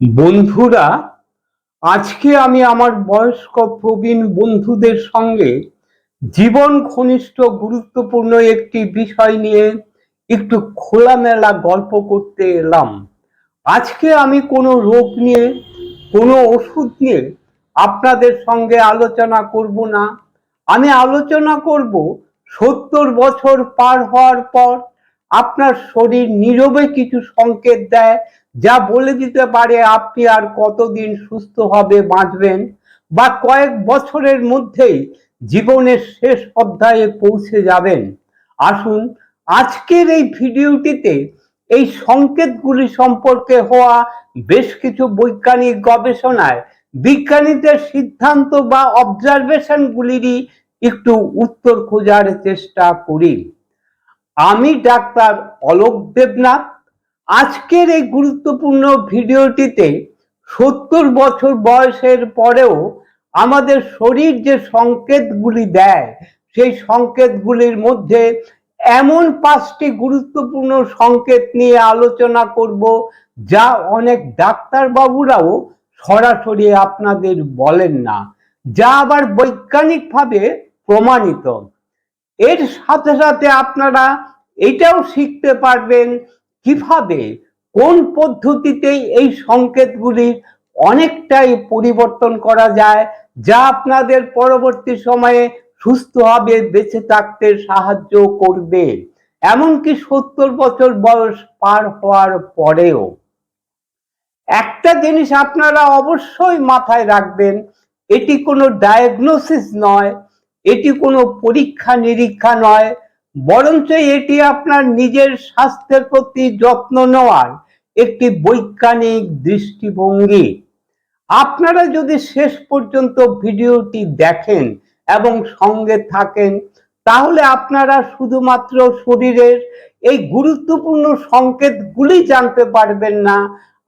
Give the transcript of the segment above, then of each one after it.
বন্ধুরা, আজকে আমি আমার বয়স্ক প্রবীণ বন্ধুদের সঙ্গে জীবন ঘনিষ্ঠ গুরুত্বপূর্ণ একটি বিষয় নিয়ে একটু খোলামেলা গল্প করতে এলাম। আজকে আমি কোনো রোগ নিয়ে, কোনো ওষুধ নিয়ে আপনাদের সঙ্গে আলোচনা করব না। আমি আলোচনা করব সত্তর বছর পার হওয়ার পর আপনার শরীর নীরবে কিছু সংকেত দেয় যা বলে দিতে পারে আপনি আর কতদিন সুস্থ হবে বাঁচবেন বা কয়েক বছরের মধ্যেই জীবনের শেষ অধ্যায়ে পৌঁছে যাবেন। আসুন আজকের এই ভিডিওটিতে এই সংকেতগুলি সম্পর্কে হওয়া বেশ কিছু বৈজ্ঞানিক গবেষণায় বিজ্ঞানীদের সিদ্ধান্ত বা অবজারভেশনগুলিরই একটু উত্তর খোঁজার চেষ্টা করি। আমি ডাক্তার অলোক দেবনাথ আজকের এই গুরুত্বপূর্ণ ভিডিওটিতে সত্তর বছর বয়সের পরেও আমাদের শরীর যে সংকেতগুলি দেয়, সেই সংকেতগুলির মধ্যে এমন পাঁচটি গুরুত্বপূর্ণ সংকেত নিয়ে আলোচনা করব, যা অনেক ডাক্তারবাবুরাও সরাসরি আপনাদের বলেন না, যা আবার বৈজ্ঞানিকভাবে প্রমাণিত। এর সাথে সাথে আপনারা এটাও শিখতে পারবেন কীভাবে, কোন পদ্ধতিতে এই সংকেতগুলির অনেকটাই পরিবর্তন করা যায়, যা আপনাদের পরবর্তী সময়ে সুস্থভাবে বেঁচে থাকতে সাহায্য করবে? এমনকি সত্তর বছর বয়স পার হওয়ার পরেও। একটা জিনিস আপনারা অবশ্যই মাথায় রাখবেন, এটি কোনো ডায়াগনোসিস নয়, এটি কোনো পরীক্ষা নিরীক্ষা নয় বরঞ্চ এটি আপনার নিজের স্বাস্থ্যের প্রতি যত্ন নেওয়ার একটি বৈজ্ঞানিক দৃষ্টিভঙ্গি। আপনারা যদি শেষ পর্যন্ত ভিডিওটি দেখেন এবং সঙ্গে থাকেন, তাহলে আপনারা শুধুমাত্র শরীরের এই গুরুত্বপূর্ণ সংকেতগুলি জানতে পারবেন না,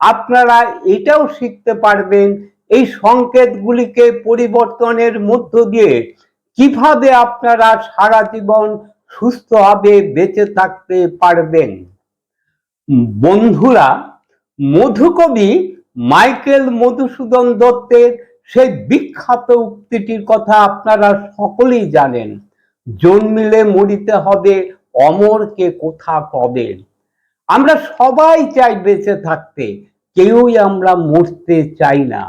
আপনারা এটাও শিখতে পারবেন এই সংকেতগুলিকে পরিবর্তনের মধ্য দিয়ে কীভাবে আপনারা সারা জীবন সুস্থভাবে বেঁচে থাকতে পারবেন। বন্ধুরা, মধুকবি মাইকেল মধুসূদন দত্তের সেই বিখ্যাত উক্তিটির কথা আপনারা সকলেই জানেন। জন্মিলে মরিতে হবে, অমরকে কোথা কবে? আমরা সবাই চাই বেঁচে থাকতে, কেউই আমরা মরতে চাই না।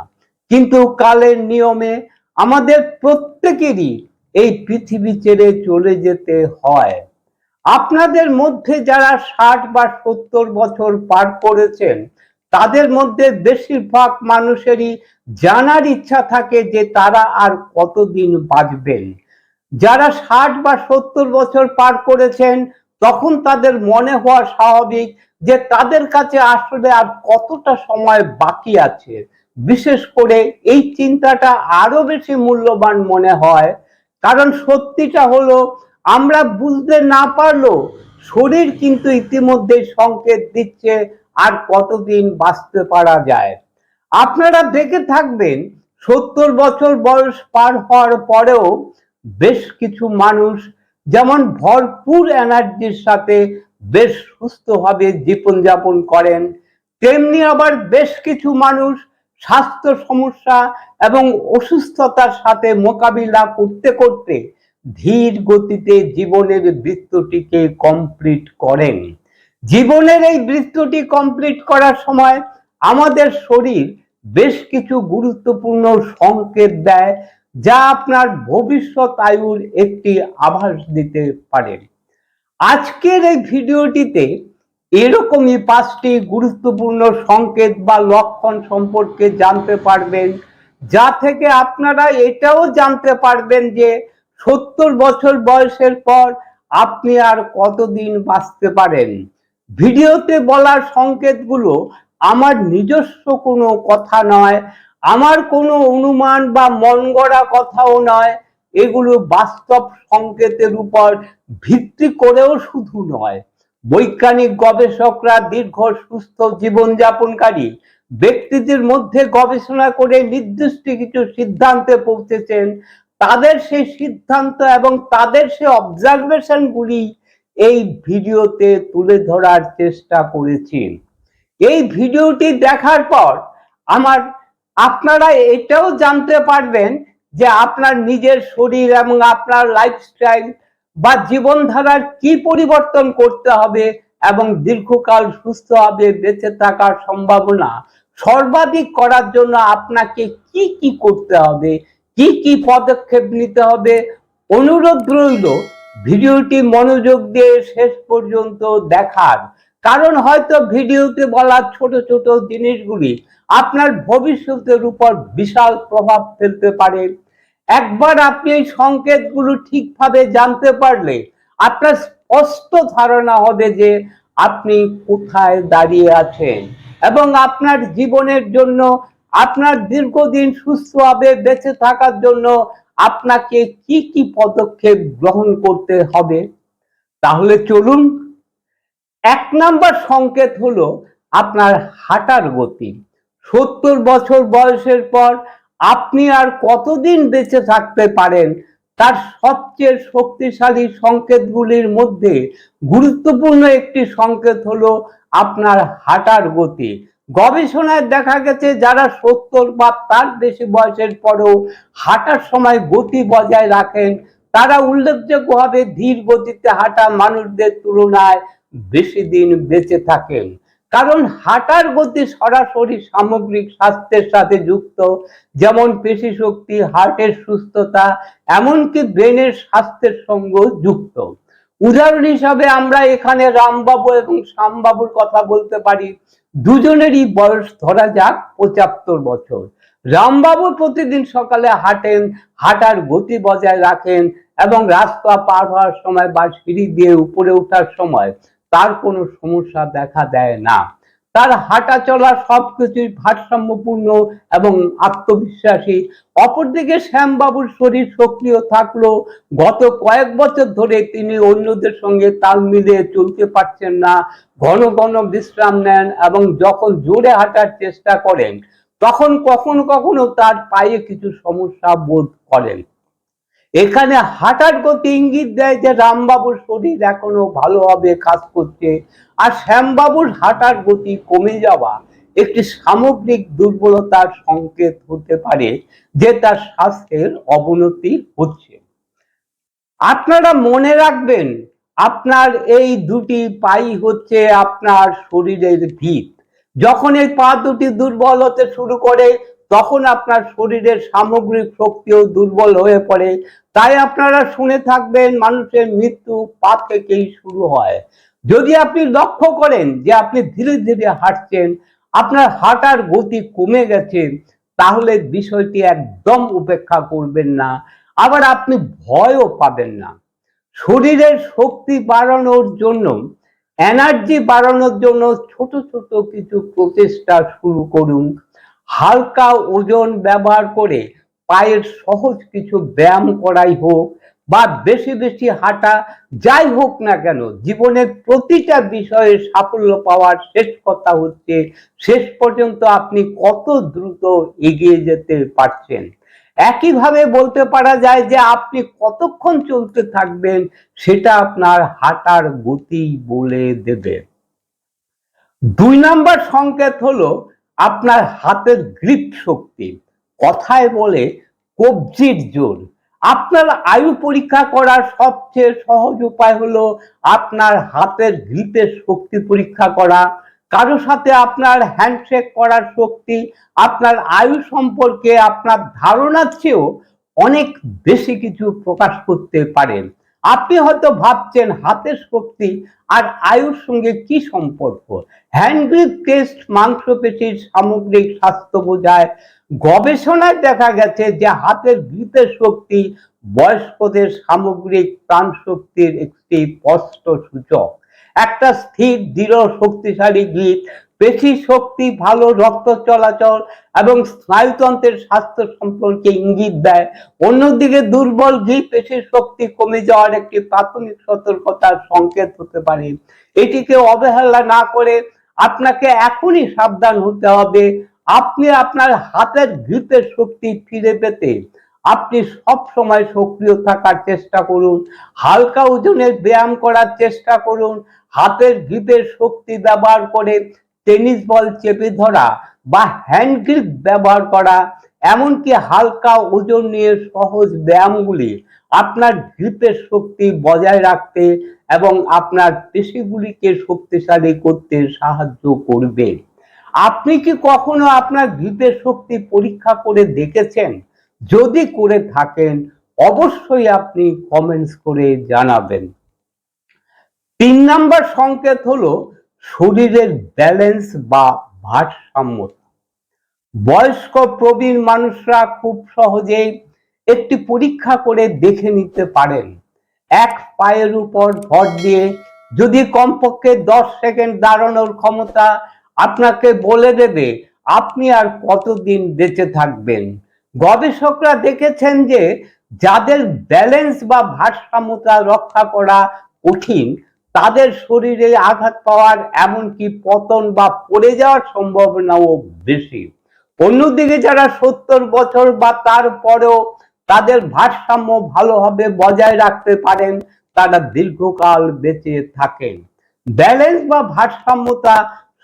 কিন্তু কালের নিয়মে আমাদের প্রত্যেকেরই এই পৃথিবী ছেড়ে চলে যেতে হয়। আপনাদের মধ্যে যারা ষাট বা সত্তর বছর পার করেছেন, তাদের মধ্যে বেশিরভাগ মানুষেরই জানার ইচ্ছা থাকে যে তারা আর কতদিন বাঁচবেন। যারা ষাট বা সত্তর বছর পার করেছেন, তখন তাদের মনে হওয়া স্বাভাবিক যে তাদের কাছে আসলে আর কতটা সময় বাকি আছে। বিশেষ করে এই চিন্তাটা আরও বেশি মূল্যবান মনে হয় কারণ সত্যিটা হলো, আমরা বুঝতে না পারলেও শরীর কিন্তু ইতিমধ্যে সংকেত দিচ্ছে আর কতদিন বাঁচতে পারা যায়। আপনারা দেখে থাকবেন, সত্তর বছর বয়স পার হওয়ার পরেও বেশ কিছু মানুষ যেমন ভরপুর এনার্জির সাথে বেশ সুস্থভাবে জীবনযাপন করেন, তেমনি আবার বেশ কিছু মানুষ স্বাস্থ্য সমস্যা এবং অসুস্থতার সাথে মোকাবিলা করতে করতে ধীর গতিতে জীবনের বৃত্তটিকে কমপ্লিট করেন। জীবনের এই বৃত্তটি কমপ্লিট করার সময় আমাদের শরীর বেশ কিছু গুরুত্বপূর্ণ সংকেত দেয়, যা আপনার ভবিষ্যৎ আয়ুর একটি আভাস দিতে পারে। আজকের এই ভিডিওটিতে এরকমই পাঁচটি গুরুত্বপূর্ণ সংকেত বা লক্ষণ সম্পর্কে জানতে পারবেন, যা থেকে আপনারা এটাও জানতে পারবেন যে সত্তর বছর বয়সের পর আপনি আর কতদিন বাঁচতে পারেন। ভিডিওতে বলার সংকেতগুলো আমার নিজস্ব কোনো কথা নয়, আমার কোনো অনুমান বা মন গড়া কথাও নয়, এগুলো বাস্তব সংকেতের উপর ভিত্তি করেও শুধু নয়। বৈজ্ঞানিক গবেষকরা দীর্ঘ সুস্থ জীবনযাপনকারী ব্যক্তিদের মধ্যে গবেষণা করে নির্দিষ্ট কিছু সিদ্ধান্তে পৌঁছেছেন। তাদের সেই সিদ্ধান্ত এবং তাদের সেই অবজারভেশনগুলি এই ভিডিওতে তুলে ধরার চেষ্টা করেছি। এই ভিডিওটি দেখার পর আমার আপনারা এটাও জানতে পারবেন যে আপনার নিজের শরীর এবং আপনার লাইফস্টাইল বা জীবনধারার কি পরিবর্তন করতে হবে এবং দীর্ঘকাল সুস্থভাবে বেঁচে থাকার সম্ভাবনা সর্বাধিক করার জন্য আপনাকে কি কি করতে হবে, কি কি পদক্ষেপ নিতে হবে, অনুরোধ রইল ভিডিওটি মনোযোগ দিয়ে শেষ পর্যন্ত দেখার। কারণ হয়তো ভিডিওতে বলা ছোট ছোট জিনিসগুলি আপনার ভবিষ্যতের উপর বিশাল প্রভাব ফেলতে পারে। একবার আপনি এই সংকেতগুলো ঠিকভাবে জানতে পারলে আপনার স্পষ্ট ধারণা হবে যে আপনি কোথায় দাঁড়িয়ে আছেন এবং আপনার জীবনের জন্য, আপনার দীর্ঘদিন সুস্থভাবে বেঁচে থাকার জন্য আপনাকে কি কি পদক্ষেপ গ্রহণ করতে হবে? তাহলে চলুন, এক নাম্বার সংকেত হলো আপনার হাঁটার গতি। সত্তর বছর বয়সের পর আপনি আর কতদিন বেঁচে থাকতে পারেন? তার সবচেয়ে শক্তিশালী সংকেতগুলির মধ্যে গুরুত্বপূর্ণ একটি সংকেত হলো আপনার হাঁটার গতি। গবেষণায় দেখা গেছে, যারা সত্তর বা তার বেশি বয়সের পরেও হাঁটার সময় গতি বজায় রাখেন, তারা উল্লেখযোগ্যভাবে ধীর গতিতে হাঁটা মানুষদের তুলনায় বেশি দিন বেঁচে থাকেন। কারণ হাঁটার গতি সরাসরি সামগ্রিক স্বাস্থ্যের সাথে যুক্ত। যেমন পেশি শক্তি, হার্টের সুস্থতা, এমনকি ব্রেনের স্বাস্থ্যের সঙ্গেও যুক্ত। উদাহরণ হিসাবে আমরা এখানে রামবাবু এবং শ্যামবাবুর কথা বলতে পারি। দুজনেরই বয়স ধরা যাক পঁচাত্তর বছর। রামবাবু প্রতিদিন সকালে হাঁটেন, হাঁটার গতি বজায় রাখেন এবং রাস্তা পার হওয়ার সময় বা সিঁড়ি দিয়ে উপরে ওঠার সময় তার কোনো সমস্যা দেখা দেয় না। তার হাঁটা চলা সবকিছুই ভারসাম্যপূর্ণ এবং আত্মবিশ্বাসী। অপরদিকে শ্যামবাবুর শরীর সক্রিয় থাকল গত কয়েক বছর ধরে তিনি অন্যদের সঙ্গে তাল মিলিয়ে চলতে পারছেন না। ঘন ঘন বিশ্রাম নেন এবং যখন জোরে হাঁটার চেষ্টা করেন, তখন কখনো কখনো তার পায়ে কিছু সমস্যা বোধ করেন। এখানে হাঁটার গতি ইঙ্গিত দেয় যে রামবাবুর শরীর এখনও ভালোভাবে কাজ করছে। আর শ্যামবাবুর হাঁটার গতি কমে যাওয়া একটি সামগ্রিক দুর্বলতার সংকেত হতে পারে যে তার স্বাস্থ্যের অবনতি হচ্ছে। আপনারা মনে রাখবেন, আপনার এই দুটি পাই হচ্ছে আপনার শরীরের ভিত। যখন এই পা দুটি দুর্বল হতে শুরু করে, তখন আপনার শরীরের সামগ্রিক শক্তিও দুর্বল হয়ে পড়ে। তাই আপনারা শুনে থাকবেন মানুষের মৃত্যু পা থেকেই শুরু হয়। যদি আপনি লক্ষ্য করেন যে আপনি ধীরে ধীরে হাঁটছেন, আপনার হাঁটার গতি কমে গেছে, তাহলে বিষয়টি একদম উপেক্ষা করবেন না। আবার আপনি ভয়ও পাবেন না। শরীরের শক্তি বাড়ানোর জন্য, এনার্জি বাড়ানোর জন্য ছোট ছোট কিছু প্রচেষ্টা শুরু করুন। হালকা ওজন ব্যবহার করে পায়ের সহজ কিছু ব্যায়াম করাই হোক বা বেশি বেশি হাঁটা, যাই হোক না কেন, জীবনের প্রতিটা বিষয়ে সাফল্য পাওয়ার শেষ কথা হচ্ছে, শেষ পর্যন্ত আপনি কত দ্রুত এগিয়ে যেতে পারছেন। একইভাবে বলতে পারা যায় যে আপনি কতক্ষণ চলতে থাকবেন, সেটা আপনার হাঁটার গতি বলে দেবে। দুই নাম্বার সংকেত হলো আপনার হাতের গ্রিপ শক্তি। কথায় বলে কবজির জোর। আপনার আয়ু পরীক্ষা করার সবচেয়ে সহজ উপায় হলো আপনার হাতের গ্রিপের শক্তি পরীক্ষা করা। কারও সাথে আপনার হ্যান্ডশেক করার শক্তি, আপনার আয়ু সম্পর্কে আপনার ধারণার চেয়েও অনেক বেশি কিছু প্রকাশ করতে পারেন। আপনি হয়তো ভাবছেন হাতের শক্তি আর আয়ুর সঙ্গে কি সম্পর্ক? হ্যান্ডগ্রিপ টেস্ট মাংসপেশির সামগ্রিক স্বাস্থ্য বোঝায়। গবেষণায় দেখা গেছে যে হাতের গ্রিপের শক্তি বয়স্কদের সামগ্রিক প্রাণ শক্তির একটি স্পষ্ট সূচক। একটা স্থির, দৃঢ়, শক্তিশালী গ্রিপ পেশি শক্তি, ভালো রক্ত চলাচল এবং স্নায়ুতন্ত্রের স্বাস্থ্য সম্পর্কে ইঙ্গিত দেয়। অন্যদিকে দুর্বল ঘি পেশির শক্তি কমে যাওয়ার একটি প্রাথমিক সতর্কতার সংকেত হতে পারে। এটিকে অবহেলা না করে আপনাকে এখনই সাবধান হতে হবে। আপনি আপনার হাতের গ্রিপের শক্তি ফিরে পেতে আপনি সব সময় সক্রিয় থাকার চেষ্টা করুন, হালকা ওজনের ব্যায়াম করার চেষ্টা করুন, হাতের গ্রিপের শক্তি ব্যবহার করে টেনিস বল চেপে ধরা বা হ্যান্ড গ্রিপ ব্যবহার করা, এমনকি হালকা ওজন নিয়ে সহজ ব্যায়ামগুলি আপনার গ্রিপের শক্তি বজায় রাখতে এবং আপনার পেশিগুলিকে শক্তিশালী করতে সাহায্য করবে। আপনি কি কখনো আপনার গ্রিপের শক্তি পরীক্ষা করে দেখেছেন? যদি করে থাকেন, অবশ্যই আপনি কমেন্টস করে জানাবেন। তিন নাম্বার সংকেত হলো শরীরের ব্যালেন্স বা ভারসাম্যতা। বয়স্ক প্রবীণ মানুষরা খুব সহজেই একটি পরীক্ষা করে দেখে নিতে পারেন। এক পায়ের উপর ভর দিয়ে যদি কমপক্ষে দশ সেকেন্ড দাঁড়ানোর ক্ষমতা আপনাকে বলে দেবে, আপনি আর কতদিন বেঁচে থাকবেন? গবেষকরা দেখেছেন যে যাদের ব্যালেন্স বা ভারসাম্যতা রক্ষা করা কঠিন, তাদের শরীরে আঘাত পাওয়ার এমনকি পতন বা পড়ে যাওয়ার সম্ভাবনাও বেশি। অন্যদিকে যারা সত্তর বছর বা তার পরেও তাদের ভারসাম্য ভালোভাবে বজায় রাখতে পারেন, তারা দীর্ঘকাল বেঁচে থাকেন। ব্যালেন্স বা ভারসাম্যতা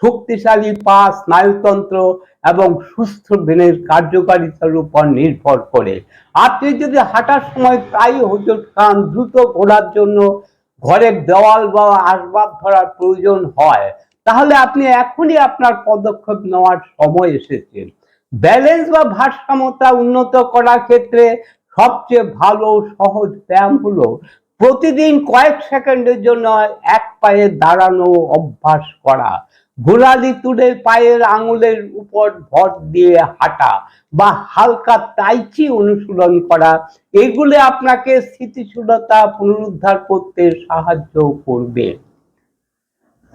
শক্তিশালী পা স্নায়ুতন্ত্র এবং সুস্থ ব্রেনের কার্যকারিতার উপর নির্ভর করে। আপনি যদি হাঁটার সময় প্রায় হোঁচট খান দ্রুত ঘোরার জন্য ঘরের দেওয়াল বা আসবাব ধরার প্রয়োজন হয়, তাহলে আপনি এখনই আপনার পদক্ষেপ নেওয়ার সময় এসেছে। ব্যালেন্স বা ভারসাম্যতা উন্নত করার ক্ষেত্রে সবচেয়ে ভালো সহজ ব্যায়াম হলো প্রতিদিন কয়েক সেকেন্ডের জন্য এক পায়ে দাঁড়ানো অভ্যাস করা। গোড়ালি তুলে পায়ের আঙুলের উপর ভর দিয়ে হাঁটা বা হালকা তাইচি অনুশীলন করা, এগুলো আপনাকে স্থিতিশীলতা পুনরুদ্ধার করতে সাহায্য করবে।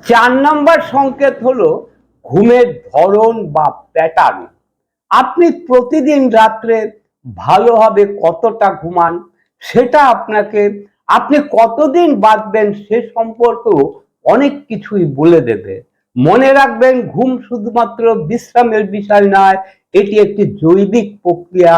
চার নম্বর সংকেত হলো ঘুমের ধরন বা প্যাটার্ন আপনি প্রতিদিন রাত্রে ভালোভাবে কতটা ঘুমান সেটা আপনাকে, আপনি কতদিন বাঁচবেন সে সম্পর্কেও অনেক কিছুই বলে দেবে। মনে রাখবেন, ঘুম শুধুমাত্র বিশ্রামের বিষয় নয়, এটি একটি জৈবিক প্রক্রিয়া।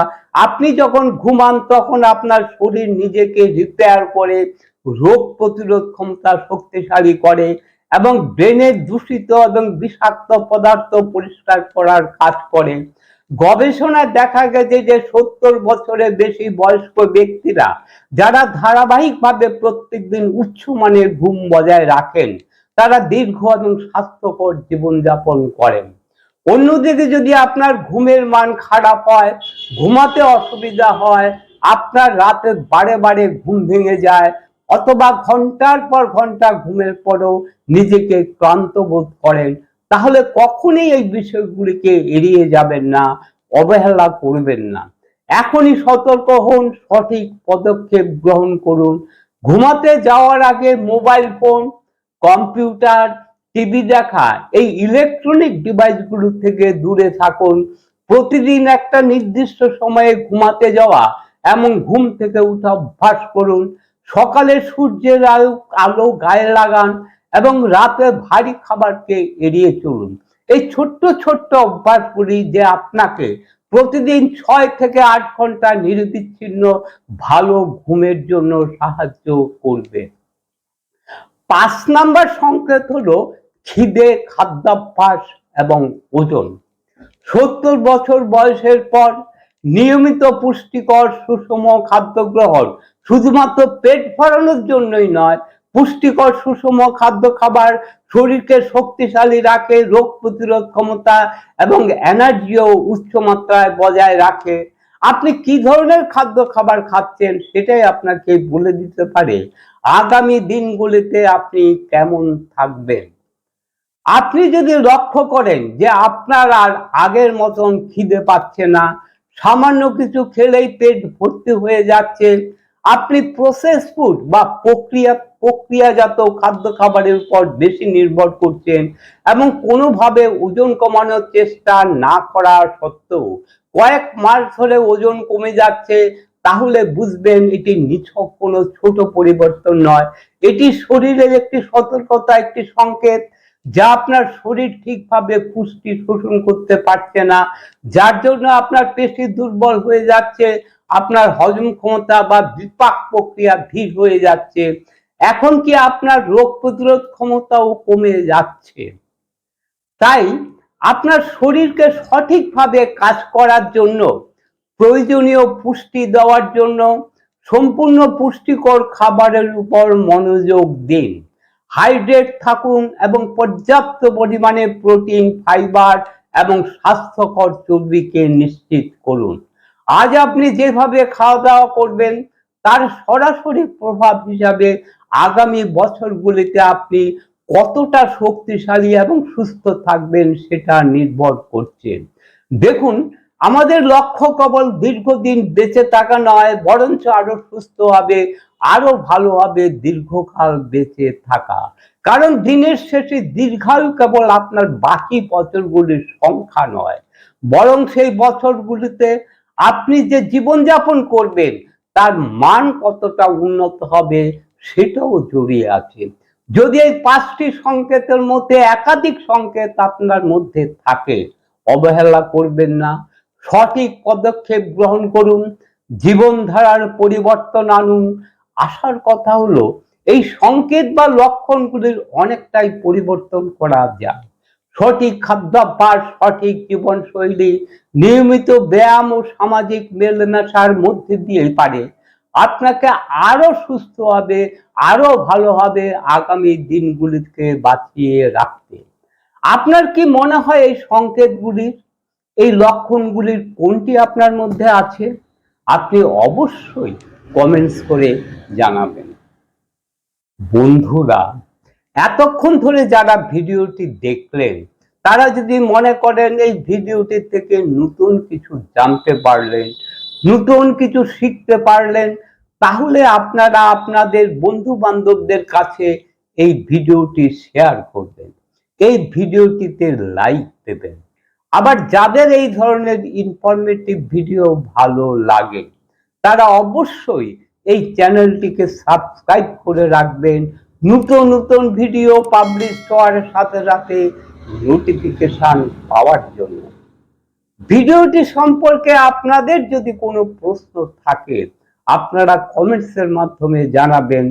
আপনি যখন ঘুমান, তখন আপনার শরীর নিজেকে রিপেয়ার করে, রোগ প্রতিরোধ ক্ষমতা শক্তিশালী করে এবং ব্রেনের দূষিত এবং বিষাক্ত পদার্থ পরিষ্কার করার কাজ করে। গবেষণায় দেখা গেছে যে সত্তর বছরের বেশি বয়স্ক ব্যক্তিরা, যারা ধারাবাহিকভাবে প্রত্যেকদিন উচ্চমানের ঘুম বজায় রাখেন তারা দীর্ঘ এবং স্বাস্থ্যকর জীবনযাপন করেন। অন্যদিকে যদি আপনার ঘুমের মান খারাপ হয়, ঘুমাতে অসুবিধা হয়, আপনার রাতে বারে বারে ঘুম ভেঙে যায়, অথবা ঘণ্টার পর ঘণ্টা ঘুমের পরেও নিজেকে ক্লান্ত বোধ করেন, তাহলে কখনই এই বিষয়গুলিকে এড়িয়ে যাবেন না, অবহেলা করবেন না। এখনই সতর্ক হন, সঠিক পদক্ষেপ গ্রহণ করুন। ঘুমাতে যাওয়ার আগে মোবাইল ফোন কম্পিউটার, টিভি দেখা, এই ইলেকট্রনিক ডিভাইসগুলো থেকে দূরে থাকুন। প্রতিদিন একটা নির্দিষ্ট সময়ে ঘুমাতে যাওয়া এবং ঘুম থেকে উঠা অভ্যাস করুন। সকালে সূর্যের আলো আলো গায়ে লাগান এবং রাতে ভারী খাবারকে এড়িয়ে চলুন। এই ছোট্ট ছোট্ট অভ্যাসগুলি যে আপনাকে প্রতিদিন ছয় থেকে আট ঘণ্টা নিরবিচ্ছিন্ন ভালো ঘুমের জন্য সাহায্য করবে। পাঁচ নাম্বার সংকেত হলো খিদে, খাদ্যাভ্যাস এবং ওজন। সত্তর বছর বয়সের পর নিয়মিত পুষ্টিকর সুষম খাদ্য গ্রহণ শুধুমাত্র পেট ভরানোর জন্যই নয়, পুষ্টিকর সুষম খাদ্য খাবার শরীরকে শক্তিশালী রাখে, রোগ প্রতিরোধ ক্ষমতা এবং এনার্জিও উচ্চ মাত্রায় বজায় রাখে। আপনি কি ধরনের খাদ্য খাবার খাচ্ছেন সেটাই আপনাকে বলে দিতে পারে। আগামী দিনগুলিতে আপনি কেমন থাকবেন? আপনি যদি লক্ষ্য করেন যে আপনার আর আগের মতন খিদে পাচ্ছে না, সামান্য কিছু খেলেই পেট ভর্তি হয়ে যাচ্ছে, আপনি প্রসেস ফুড বা প্রক্রিয়া, প্রক্রিয়াজাত খাদ্য খাবারের উপর বেশি নির্ভর করছেন এবং কোনোভাবে ওজন কমানোর চেষ্টা না করা সত্ত্বেও কয়েক মাস ধরে ওজন কমে যাচ্ছে তাহলে বুঝবেন এটি নিছক, কোনো ছোট পরিবর্তন নয়। এটি শরীরের একটি সতর্কতা, একটি সংকেত, যা আপনার শরীর ঠিকভাবে পুষ্টি শোষণ করতে পারছে না, যার জন্য আপনার পেশি দুর্বল হয়ে যাচ্ছে, আপনার হজম ক্ষমতা বা বিপাক প্রক্রিয়া ধীর হয়ে যাচ্ছে। এখন কি আপনার রোগ প্রতিরোধ ক্ষমতাও কমে যাচ্ছে? তাই আপনার শরীরকে সঠিকভাবে কাজ করার জন্য প্রয়োজনীয় পুষ্টি দেওয়ার জন্য সম্পূর্ণ পুষ্টিকর খাবারের উপর মনোযোগ দিন। হাইড্রেট থাকুন এবং পর্যাপ্ত পরিমাণে প্রোটিন ফাইবার এবং স্বাস্থ্যকর চর্বিকে নিশ্চিত করুন। আজ আপনি যেভাবে খাওয়া দাওয়া করবেন, তার সরাসরি প্রভাব হিসাবে আগামী বছরগুলিতে আপনি কতটা শক্তিশালী এবং সুস্থ থাকবেন সেটা নির্ভর করছে। দেখুন আমাদের লক্ষ্য কেবল দীর্ঘদিন বেঁচে থাকা নয়, বরঞ্চ আরও সুস্থ হবে, আরও ভালো হবে দীর্ঘকাল বেঁচে থাকা। কারণ দিনের শেষে দীর্ঘায়ু কেবল আপনার বাকি বছরগুলির সংখ্যা নয়, বরং সেই বছরগুলিতে আপনি যে জীবনযাপন করবেন, তার মান কতটা উন্নত হবে সেটাও জড়িয়ে আছে। যদি এই পাঁচটি সংকেতের মধ্যে একাধিক সংকেত আপনার মধ্যে থাকে, অবহেলা করবেন না সঠিক পদক্ষেপ গ্রহণ করুন, জীবনধারার পরিবর্তন আনুন। আসার কথা হলো, এই সংকেত বা লক্ষণগুলির অনেকটাই পরিবর্তন করা যায়। সঠিক খাদ্যাভ্যাস, সঠিক জীবনশৈলী, নিয়মিত ব্যায়াম ও সামাজিক মেলমেশার মধ্যে দিয়ে পারে। আপনাকে আরও সুস্থ হবে আরও ভালো হবে আগামী দিনগুলিকে বাঁচিয়ে রাখতে। আপনার কি মনে হয় এই সংকেতগুলির? এই লক্ষণগুলির কোনটি আপনার মধ্যে আছে? আপনি অবশ্যই কমেন্টস করে জানাবেন। বন্ধুরা, এতক্ষণ ধরে যারা ভিডিওটি দেখলেন, তারা যদি মনে করেন এই ভিডিওটি থেকে নতুন কিছু জানতে পারলেন, নতুন কিছু শিখতে পারলেন, তাহলে আপনারা আপনাদের বন্ধু বান্ধবদের কাছে এই ভিডিওটি শেয়ার করবেন। এই ভিডিওটিতে লাইক দেবেন। আবার যাদের এই ধরনের ইনফরমেটিভ ভিডিও ভালো লাগে, তারা অবশ্যই এই চ্যানেলটিকে সাবস্ক্রাইব করে রাখবেন। নতুন নতুন ভিডিও পাবলিশ হওয়ার সাথে সাথে নোটিফিকেশন পাওয়ার জন্য। ভিডিওটি সম্পর্কে আপনাদের যদি কোনো প্রশ্ন থাকে, আপনারা কমেন্টসের মাধ্যমে জানাবেন।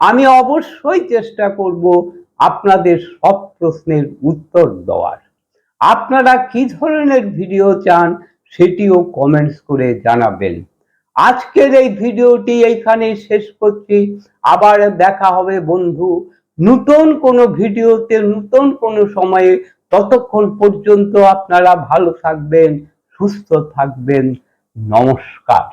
আমি অবশ্যই চেষ্টা করব আপনাদের সব প্রশ্নের উত্তর দেওয়ার। আপনারা কি ধরনের ভিডিও চান সেটিও কমেন্টস করে জানাবেন। আজকের এই ভিডিওটি এইখানে শেষ করছি। আবার দেখা হবে বন্ধু নতুন কোনো ভিডিওতে, নতুন কোনো সময়ে। ততক্ষণ পর্যন্ত আপনারা ভালো থাকবেন, সুস্থ থাকবেন। নমস্কার।